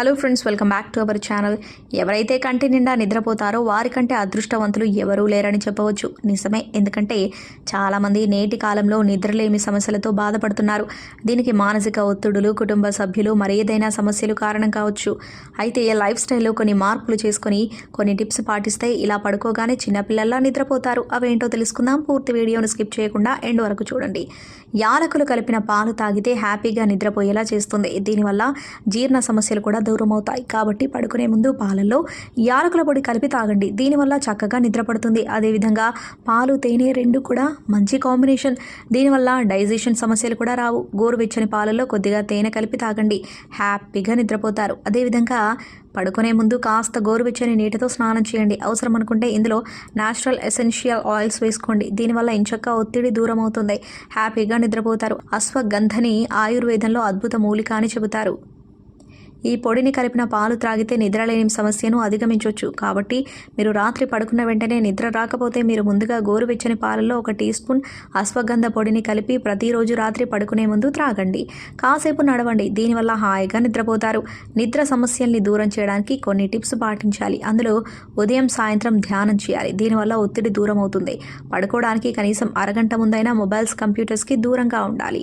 Hello friends welcome back to our channel. ఎవరైతే కంటి నిండా నిద్రపోతారో వారికంటే అదృష్టవంతులు ఎవరూ లేరని చెప్పవచ్చు. నిజమే ఎందుకంటే చాలామంది నేటి కాలంలో నిద్రలేమి సమస్యలతో బాధపడుతున్నారు. దీనికి మానసిక ఒత్తిడులు కుటుంబ సభ్యులు మరేదైనా సమస్యలు కారణం కావచ్చు. అయితే లైఫ్ స్టైల్లో కొన్ని మార్పులు చేసుకొని కొన్ని టిప్స్ పాటిస్తే ఇలా పడుకోగానే చిన్నపిల్లల్లా నిద్రపోతారు. అవేంటో తెలుసుకుందాం. పూర్తి వీడియోను స్కిప్ చేయకుండా ఎండ్ వరకు చూడండి. యాలకులు కలిపిన పాలు తాగితే హ్యాపీగా నిద్రపోయేలా చేస్తుంది. దీనివల్ల జీర్ణ సమస్యలు కూడా దూరం అవుతాయి కాబట్టి పడుకునే ముందు పాలల్లో యాలకుల పొడి కలిపి తాగండి. దీనివల్ల చక్కగా నిద్రపడుతుంది. అదేవిధంగా పాలు తేనె రెండు కూడా మంచి కాంబినేషన్. దీనివల్ల డైజెషన్ సమస్యలు కూడా రావు. గోరువెచ్చని పాలల్లో కొద్దిగా తేనె కలిపి తాగండి. హ్యాపీగా నిద్రపోతారు. అదేవిధంగా పడుకునే ముందు కాస్త గోరువెచ్చని నీటితో స్నానం చేయండి. అవసరం అనుకుంటే ఇందులో నేచురల్ ఎసెన్షియల్ ఆయిల్స్ వేసుకోండి. దీనివల్ల ఇంచక్క ఒత్తిడి దూరం అవుతుంది హ్యాపీగా నిద్రపోతారు. అశ్వగంధని ఆయుర్వేదంలో అద్భుత మూలిక అని చెబుతారు. ఈ పొడిని కలిపిన పాలు త్రాగితే నిద్రలేని సమస్యను అధిగమించవచ్చు కాబట్టి మీరు రాత్రి పడుకున్న వెంటనే నిద్ర రాకపోతే మీరు ముందుగా గోరువెచ్చని పాలలో ఒక టీ స్పూన్ అశ్వగంధ పొడిని కలిపి ప్రతిరోజు రాత్రి పడుకునే ముందు త్రాగండి. కాసేపు నడవండి. దీనివల్ల హాయిగా నిద్రపోతారు. నిద్ర సమస్యల్ని దూరం చేయడానికి కొన్ని టిప్స్ పాటించాలి. అందులో ఉదయం సాయంత్రం ధ్యానం చేయాలి. దీనివల్ల ఒత్తిడి దూరం అవుతుంది పడుకోవడానికి కనీసం అరగంట ముందైనా మొబైల్స్ కంప్యూటర్స్కి దూరంగా ఉండాలి.